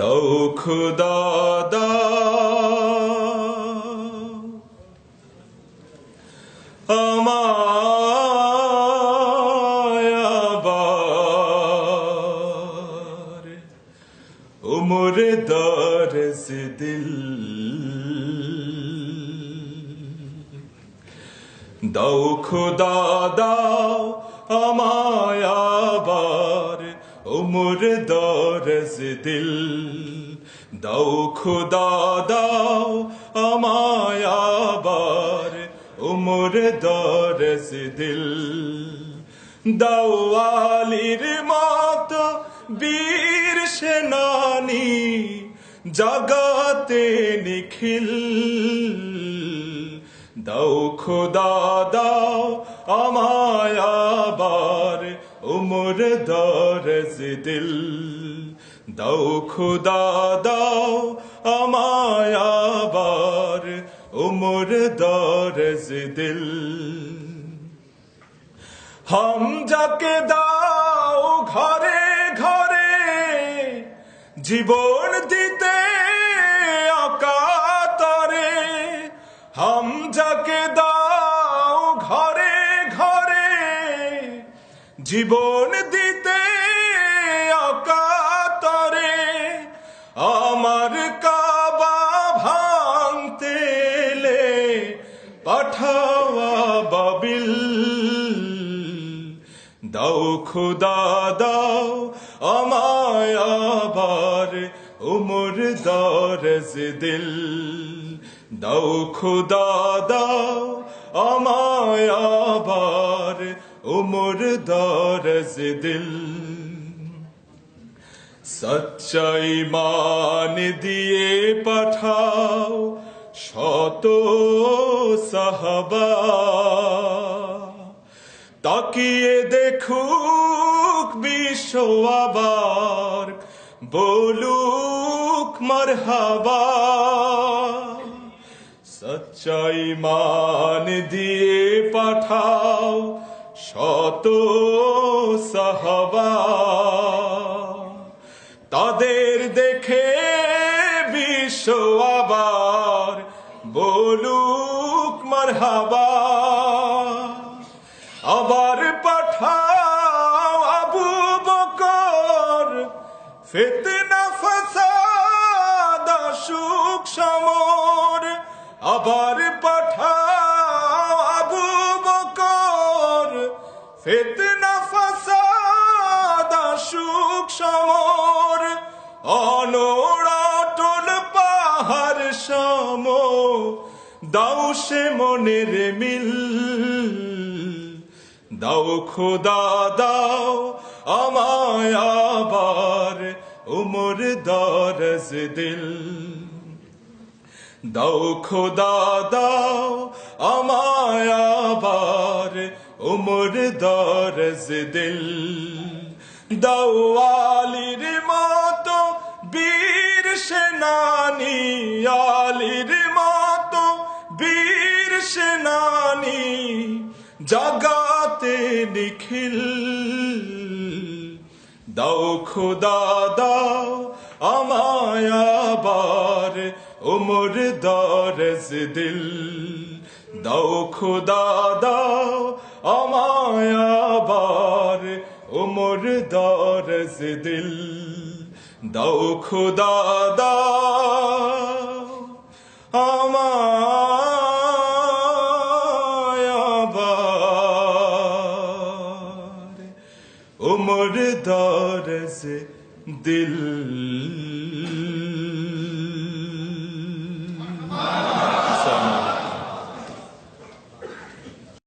দাও খুদা আবার উমর দরস দিল। দাও খুদা দাও আমায় উমর দরস দিল। দাও খুদা, দাও আমায় উমর দরস দিল। দাও আলীর মত বীর সেনানি, জগাতে নিখিল। দাও খোদা, দাও আমায় উমর দরজ দিল দাও খুদা, দাও আমায় আবার উমর দরজ দিল হম যাকে দাও ঘরে ঘরে জীবন দিতে অকাতরে। হম যাকে দাও জীবন দিতে অকাতরে আমার কাবা ভাঙতে এলে পাঠাওয়া বাবিল। দাও খুদা দাও আমায় আবার উমর দরজ দিল। দাও খুদা, দাও আমায় উমর দরজ দিল। সচ্চাই মান দিয়ে পাঠাও শত সাহাবা। তাকিয়ে দেখুক বিশ্ব আবার, বলুক মারহাবা। সচ্চাই মান দিয়ে পাঠাও শত সাহাবা। তাদের দেখে বিশ্ব আবার বলুক মারহাবা। আবার পাঠাও আবু বকর ফিতনা ফাসাদ সুখ সমর, আবার পাঠাও আবু বকর ফিতনা ফাসাদ সুখ সমর অনড়াটল পাহাড় সম। দাও সে মনের মিল, দাও খোদা, দাও আমায় আবার উমর দরজ দিল। দাও খোদা, দাও আমায় আবার উমর দরজ দিল। দাও আলির মতো বীর সেনানি, আলির মতো বীর সেনানি জাগাতে নিখিল। দাও খোদা, দাও আমায় আবার উমর দরজ দিল দাও খোদা দাও আমায় আবার উমর দরজ দিল দাও খোদা দাও আমায় আবার উমর দরজ দিল